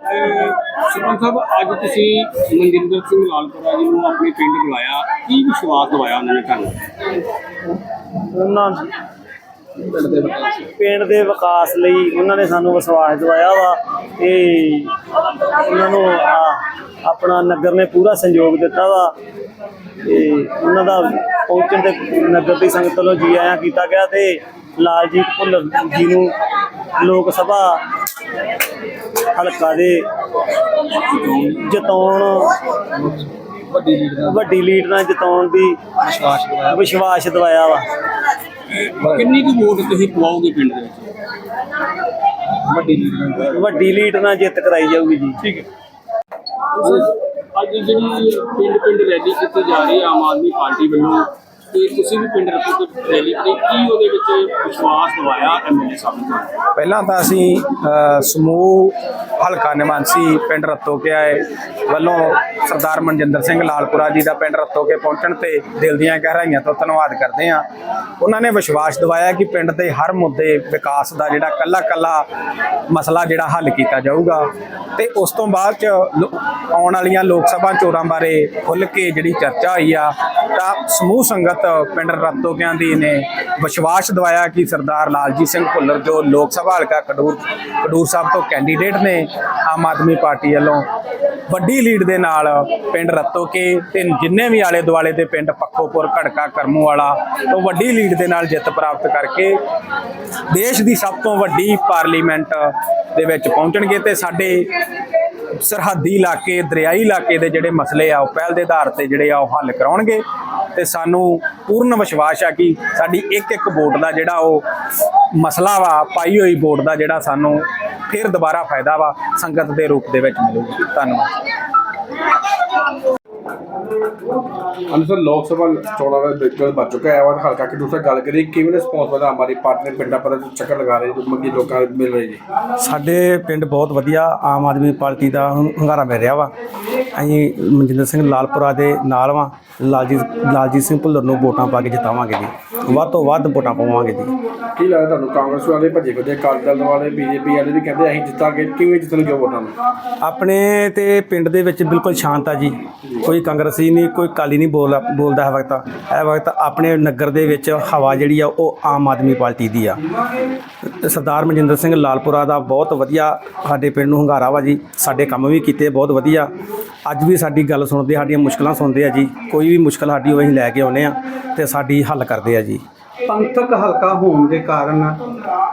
ਸਰਪੰਚ ਸਾਹਿਬ, ਅੱਜ ਤੁਸੀਂ ਮਨਜਿੰਦਰ ਸਿੰਘ ਲਾਲਪੁਰਾ ਜੀ ਨੂੰ ਆਪਣੇ ਪਿੰਡ ਬੁਲਾਇਆ। ਕੀ ਵਿਸ਼ਵਾਸ ਦਵਾਇਆ ਉਹਨਾਂ ਨੇ ਤੁਹਾਨੂੰ? ਉਹਨਾਂ ਪਿੰਡ ਦੇ ਵਿਕਾਸ ਲਈ ਉਹਨਾਂ ਨੇ ਸਾਨੂੰ ਵਿਸ਼ਵਾਸ ਦਿਵਾਇਆ ਵਾ ਕਿ ਉਹਨਾਂ ਨੂੰ ਆਪਣਾ ਨਗਰ ਨੇ ਪੂਰਾ ਸਹਿਯੋਗ ਦਿੱਤਾ ਵਾ। ਤੇ ਉਹਨਾਂ ਦਾ ਪਹੁੰਚਣ ਤੇ ਨਗਰ ਦੀ ਸੰਗਤ ਵੱਲੋਂ ਜੀ ਆਇਆਂ ਕੀਤਾ ਗਿਆ ਤੇ ਲਾਲਜੀਤ ਭੁੱਲਰ ਜੀ ਨੂੰ ਲੋਕ ਸਭਾ ਹਲਕਾ ਦੇ ਜਿਤਾਉਣ ਵੱਡੀ ਲੀਡ ਵੱਡੀ ਨਾਲ ਜਿਤਾਉਣ ਦੀ ਵਿਸ਼ਵਾਸ ਦਵਾਇਆ। ਵਿਸ਼ਵਾਸ ਦਿਵਾਇਆ ਵਾ। ਕਿੰਨੀ ਕੁ ਵੋਟ ਤੁਸੀਂ ਪਵਾਓਗੇ ਪਿੰਡ ਦੇ ਵਿੱਚ? ਵੱਡੀ ਲੀਡ ਦਾ ਵੱਡੀ ਲੀਡ ਨਾਲ ਜਿੱਤ ਕਰਾਈ ਜਾਊਗੀ ਜੀ। ਠੀਕ ਹੈ। ਅੱਜ ਜਿਹੜੀ ਪਿੰਡ ਪਿੰਡ ਰੈਲੀ ਕੀਤੀ ਜਾ ਰਹੀ ਹੈ ਆਮ ਆਦਮੀ ਪਾਰਟੀ ਵੱਲੋਂ ਤੇ ਤੁਸੀਂ ਵੀ ਪਿੰਡ ਰੱਖੋ ਤੇ ਰੈਲੀ ਕਰੀ। ਕੀ ਉਹਦੇ ਵਿੱਚ ਵਿਸ਼ਵਾਸ ਦਿਵਾਇਆ ਐਮਐਲਏ ਸਾਹਿਬ ਨੂੰ? ਪਹਿਲਾਂ ਤਾਂ ਅਸੀਂ ਸਮੂਹ ਹਲਕਾ ਨਿਵਾਸੀ ਪਿੰਡ ਰਤੋਕੇ ਆਏ। ਵੱਲੋਂ ਸਰਦਾਰ ਮਨਜਿੰਦਰ ਸਿੰਘ ਲਾਲਪੁਰਾ ਜੀ ਦਾ ਪਿੰਡ ਰਤੋਕੇ ਪਹੁੰਚਣ ਤੇ ਦਿਲ ਦੀਆਂ ਗਹਿਰਾਈਆਂ ਤੋਂ ਧੰਨਵਾਦ ਕਰਦੇ ਹਾਂ। ਉਹਨਾਂ ਨੇ ਵਿਸ਼ਵਾਸ ਦਿਵਾਇਆ ਕਿ ਪਿੰਡ ਦੇ ਹਰ ਮੁੱਦੇ ਵਿਕਾਸ ਦਾ ਜਿਹੜਾ ਕੱਲਾ ਕੱਲਾ ਮਸਲਾ ਜਿਹੜਾ ਹੱਲ ਕੀਤਾ ਜਾਊਗਾ। ਤੇ ਉਸ ਤੋਂ ਬਾਅਦ ਚ ਲੋ- ਆਉਣ ਵਾਲੀਆਂ ਲੋਕ ਸਭਾ ਚੋਣਾਂ ਬਾਰੇ ਖੁੱਲ ਕੇ ਜਿਹੜੀ ਚਰਚਾ ਹੋਈ ਆ, ਤਾਂ ਸਮੂਹ ਸੰਗਤ ਪਿੰਡ ਰਤੋਕਿਆਂ ਦੀ ਨੇ ਵਿਸ਼ਵਾਸ ਦਿਵਾਇਆ ਕਿ ਸਰਦਾਰ ਲਾਲਜੀਤ ਸਿੰਘ ਭੁੱਲਰ ਜੋ ਲੋਕ ਸਭਾ ਹਲਕਾ ਕਡੂਰ ਕਡੂਰ ਸਾਹਿਬ ਤੋਂ ਕੈਂਡੀਡੇਟ ਨੇ ਆਮ ਆਦਮੀ ਪਾਰਟੀ ਵੱਲੋਂ ਵੱਡੀ ਲੀਡ ਦੇ ਨਾਲ ਪਿੰਡ ਰਤੋਕੇ ਤੇ ਜਿੰਨੇ ਵੀ ਆਲੇ ਦੁਆਲੇ ਦੇ ਪਿੰਡ ਪੱਖੋਪੁਰ, ਘੜਕਾ ਕਰਮੂ ਵਾਲਾ ਤੋਂ ਵੱਡੀ ਲੀਡ ਦੇ ਨਾਲ ਜਿੱਤ ਪ੍ਰਾਪਤ ਕਰਕੇ ਦੇਸ਼ ਦੀ ਸਭ ਤੋਂ ਵੱਡੀ ਪਾਰਲੀਮੈਂਟ ਦੇ ਵਿੱਚ ਪਹੁੰਚਣਗੇ ਤੇ ਸਾਡੇ ਸਰਹੱਦੀ ਇਲਾਕੇ, ਦਰਿਆਈ ਇਲਾਕੇ ਦੇ ਜਿਹੜੇ ਮਸਲੇ ਆ, ਉਹ ਪਹਿਲ ਦੇ ਆਧਾਰ ਤੇ ਜਿਹੜੇ ਆ, ਉਹ ਹੱਲ ਕਰਾਉਣਗੇ। ਤੇ ਸਾਨੂੰ ਪੂਰਨ ਵਿਸ਼ਵਾਸ ਆ ਕਿ ਸਾਡੀ ਇੱਕ ਇੱਕ ਵੋਟ ਦਾ ਜਿਹੜਾ ਉਹ ਮਸਲਾ ਵਾ, ਪਾਈ ਹੋਈ ਵੋਟ ਦਾ ਜਿਹੜਾ ਸਾਨੂੰ ਫਿਰ ਦੁਬਾਰਾ ਫਾਇਦਾ ਵਾ, ਸੰਗਤ ਦੇ ਰੂਪ ਦੇ ਵਿੱਚ ਮਿਲੂਗਾ। ਧੰਨਵਾਦ। ਅੰਦਰ ਲੋਕ ਸਭਾ ਚੋਣਾਂ ਦਾ ਬਿਲਕੁਲ ਬਚ ਚੁੱਕਾ ਹੈ। ਔਰ ਹਲਕਾ ਕਿ ਦੂਸਰਾ ਗੱਲ ਕਰੀ ਕਿਵੇਂ ਰਿਸਪੌਂਸ ਵਧਾ ਹਮਾਰੀ ਪਾਰਟੀ ਨੇ ਪਿੰਡਾਂ ਪਰ ਚੱਕਰ ਲਗਾ ਰਹੇ ਜੋ ਮੰਗੀ ਲੋਕਾਂ ਨੂੰ ਮਿਲ ਰਹੀ ਜੀ ਸਾਡੇ ਪਿੰਡ ਬਹੁਤ ਵਧੀਆ ਆਮ ਆਦਮੀ ਪਾਰਟੀ ਦਾ ਹੁੰਗਾਰਾ ਮਿਲ ਰਿਹਾ ਵਾ। ਅਸੀਂ ਮਨਜਿੰਦਰ ਸਿੰਘ ਲਾਲਪੁਰਾ ਦੇ ਨਾਲ ਵਾਂ। ਲਾਲਜੀਤ ਲਾਲਜੀਤ ਸਿੰਘ ਭੁੱਲਰ ਨੂੰ ਵੋਟਾਂ ਪਾ ਕੇ ਜਿਤਾਵਾਂਗੇ ਜੀ। ਵੱਧ ਤੋਂ ਵੱਧ ਵੋਟਾਂ ਪਾਵਾਂਗੇ ਜੀ। ਕੀ ਲੱਗਦਾ ਤੁਹਾਨੂੰ ਕਾਂਗਰਸ ਵਾਲੇ ਭੱਜੇ ਫਿਰਦੇ ਅਕਾਲੀ ਦਲ ਵਾਲੇ ਬੀਜੇਪੀ ਵਾਲੇ ਵੀ ਕਹਿੰਦੇ ਅਸੀਂ ਜਿੱਤਾਂਗੇ ਕਿਵੇਂ ਜਿੱਤਣਗੇ ਵੋਟਾਂ ਨੂੰ? ਆਪਣੇ ਤੇ ਪਿੰਡ ਦੇ ਵਿੱਚ ਬਿਲਕੁਲ ਸ਼ਾਂਤ ਆ ਜੀ। ਕੋਈ ਕਾਂਗਰਸੀ ਨਹੀਂ, ਕੋਈ ਕਾਲੀ ਨਹੀਂ ਬੋਲ ਬੋਲਦਾ ਹੈ ਵਕਤ। ਇਹ ਵਕਤ ਆਪਣੇ ਨਗਰ ਦੇ ਵਿੱਚ ਹਵਾ ਜਿਹੜੀ ਆ, ਉਹ ਆਮ ਆਦਮੀ ਪਾਰਟੀ ਦੀ ਆ। ਸਰਦਾਰ ਮਨਜਿੰਦਰ ਸਿੰਘ ਲਾਲਪੁਰਾ ਦਾ ਬਹੁਤ ਵਧੀਆ ਸਾਡੇ ਪਿੰਡ ਨੂੰ ਹੰਗਾਰਾ ਵਾ ਜੀ। ਸਾਡੇ ਕੰਮ ਵੀ ਕੀਤੇ, ਬਹੁਤ ਵਧੀਆ। ਅੱਜ ਵੀ ਸਾਡੀ ਗੱਲ ਸੁਣਦੇ, ਸਾਡੀਆਂ ਮੁਸ਼ਕਲਾਂ ਸੁਣਦੇ ਆ ਜੀ। ਕੋਈ ਵੀ ਮੁਸ਼ਕਲ ਸਾਡੀ ਉਹ ਅਸੀਂ ਲੈ ਕੇ ਆਉਨੇ ਆ ਤੇ ਸਾਡੀ ਹੱਲ ਕਰਦੇ ਆ ਜੀ। ਪੰਥਕ ਹਲਕਾ ਹੋਣ ਦੇ ਕਾਰਨ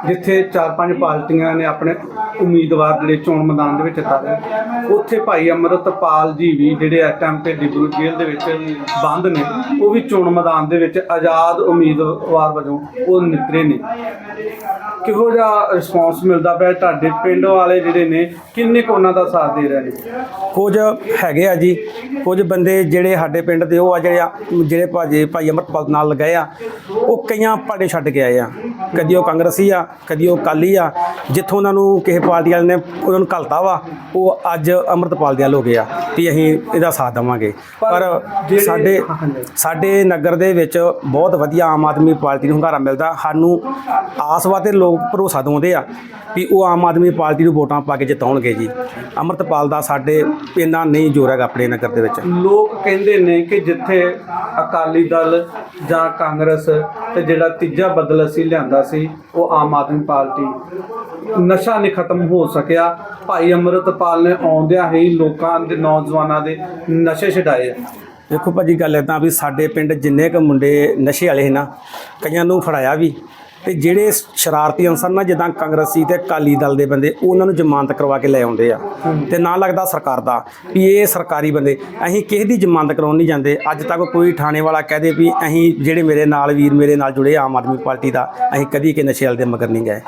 ਜਿੱਥੇ ਚਾਰ ਪੰਜ ਪਾਰਟੀਆਂ ਨੇ ਆਪਣੇ ਉਮੀਦਵਾਰ ਜਿਹੜੇ ਚੋਣ ਮੈਦਾਨ ਦੇ ਵਿੱਚ ਉਤਾਰੇ ਉੱਥੇ ਭਾਈ ਅਮਰਤਪਾਲ ਜੀ ਵੀ ਜਿਹੜੇ ਇਸ ਟਾਈਮ ਤੇ ਡਿਬਰੂ ਜੇਲ੍ਹ ਦੇ ਵਿੱਚ ਬੰਦ ਨੇ, ਉਹ ਵੀ ਚੋਣ ਮੈਦਾਨ ਦੇ ਵਿੱਚ ਆਜ਼ਾਦ ਉਮੀਦਵਾਰ ਵਜੋਂ ਉਹ ਨਿਤਰੇ ਨੇ। ਕਿਹੋ ਜਿਹਾ ਰਿਸਪੌਂਸ ਮਿਲਦਾ ਪਿਆ ਤੁਹਾਡੇ ਪਿੰਡ ਵਾਲੇ ਜਿਹੜੇ ਨੇ, ਕਿੰਨੇ ਕੁ ਉਹਨਾਂ ਦਾ ਸਾਥ ਦੇ ਰਹੇ ਨੇ? ਕੁਝ ਹੈਗੇ ਆ ਜੀ, ਕੁਝ ਬੰਦੇ ਜਿਹੜੇ ਸਾਡੇ ਪਿੰਡ ਦੇ, ਉਹ ਆ ਜਿਹੜੇ ਆ, ਜਿਹੜੇ ਭਾਜੀ ਭਾਈ ਅਮਰਪਾਲ ਨਾਲ ਲਗਾਏ ਆ, ਉਹ ਕਈਆਂ ਪਾੜੇ ਛੱਡ ਕੇ ਆਏ ਆ। ਕਦੀ ਉਹ ਕਾਂਗਰਸੀ ਆ ਕਦੀ ਉਹ ਕਾਲੀ ਆ ਜਿੱਥੋਂ ਉਹਨਾਂ ਨੂੰ ਕਿਸੇ ਪਾਰਟੀ ਵਾਲੇ ਨੇ ਉਹਨਾਂ ਨੂੰ ਘਲਤਾ ਵਾ ਉਹ ਅੱਜ ਅਮਰਤਪਾਲ ਦੇ ਵੱਲ ਹੋ ਗਏ ਆ ਵੀ ਅਸੀਂ ਇਹਦਾ ਸਾਥ ਦੇਵਾਂਗੇ। ਪਰ ਸਾਡੇ। ਸਾਡੇ ਨਗਰ ਦੇ ਵਿੱਚ ਬਹੁਤ ਵਧੀਆ ਆਮ ਆਦਮੀ ਪਾਰਟੀ ਨੂੰ ਹੁੰਗਾਰਾ ਮਿਲਦਾ। ਸਾਨੂੰ ਆਸਵਾ ਤੇ ਲੋਕ ਭਰੋਸਾ ਦਿਵਾਉਂਦੇ ਆ ਵੀ ਉਹ ਆਮ ਆਦਮੀ ਪਾਰਟੀ ਨੂੰ ਵੋਟਾਂ ਪਾ ਕੇ ਜਿਤਾਉਣਗੇ ਜੀ। ਅਮਰਤਪਾਲ ਦਾ ਸਾਡੇ ਇੰਨਾ ਨਹੀਂ ਜ਼ੋਰ ਹੈਗਾ ਆਪਣੇ ਨਗਰ ਦੇ ਵਿੱਚ। ਲੋਕ ਕਹਿੰਦੇ ਨੇ ਕਿ ਜਿੱਥੇ ਅਕਾਲੀ ਦਲ ਜਾਂ ਕਾਂਗਰਸ ਤੇ ਜਿਹੜਾ ਤੀਜਾ ਬਦਲ ਅਸੀਂ ਲਿਆਂਦਾ ਸੀ ਉਹ ਆਮ ਆਦਮੀ ਪਾਰਟੀ ਨਸ਼ਾ ਨਹੀਂ ਖਤਮ ਹੋ ਸਕਿਆ। ਭਾਈ ਅਮਰਤਪਾਲ ਨੇ ਆਉਂਦਿਆਂ ਹੀ ਲੋਕਾਂ ਦੇ ਨੌਜਵਾਨਾਂ ਦੇ ਨਸ਼ੇ ਛਡਾਏ ਆ। ਦੇਖੋ ਭਾਜੀ ਗੱਲ ਇਦਾਂ ਵੀ ਸਾਡੇ ਪਿੰਡ ਜਿੰਨੇ ਕੁ ਮੁੰਡੇ ਨਸ਼ੇ ਵਾਲੇ ਸੀ ਨਾ, ਕਈਆਂ ਨੂੰ ਫੜਾਇਆ ਵੀ। ਤੇ ਜਿਹੜੇ ਸ਼ਰਾਰਤੀ ਅਨਸਰ ਨਾ, ਜਿੱਦਾਂ ਕਾਂਗਰਸੀ ਤੇ ਅਕਾਲੀ ਦਲ ਦੇ ਬੰਦੇ, ਉਹਨਾਂ ਨੂੰ ਜ਼ਮਾਨਤ ਕਰਵਾ ਕੇ ਲੈ ਆਉਂਦੇ ਆ। ਤੇ ਨਾ ਲੱਗਦਾ ਸਰਕਾਰ ਦਾ ਵੀ ਇਹ ਸਰਕਾਰੀ ਬੰਦੇ। ਅਸੀਂ ਕਿਸੇ ਦੀ ਜ਼ਮਾਨਤ ਕਰਾਉਣ ਨਹੀਂ ਜਾਂਦੇ। ਅੱਜ ਤੱਕ ਕੋਈ ਥਾਣੇ ਵਾਲਾ ਕਹਦੇ ਵੀ ਅਸੀਂ ਜਿਹੜੇ ਮੇਰੇ ਨਾਲ ਵੀਰ ਮੇਰੇ ਨਾਲ ਜੁੜੇ ਆਮ ਆਦਮੀ ਪਾਰਟੀ ਦਾ, ਅਸੀਂ ਕਦੀ ਕਿ ਨਸ਼ੇ ਵਾਲੇ ਦੇ ਮਗਰ ਨਹੀਂ ਗਏ।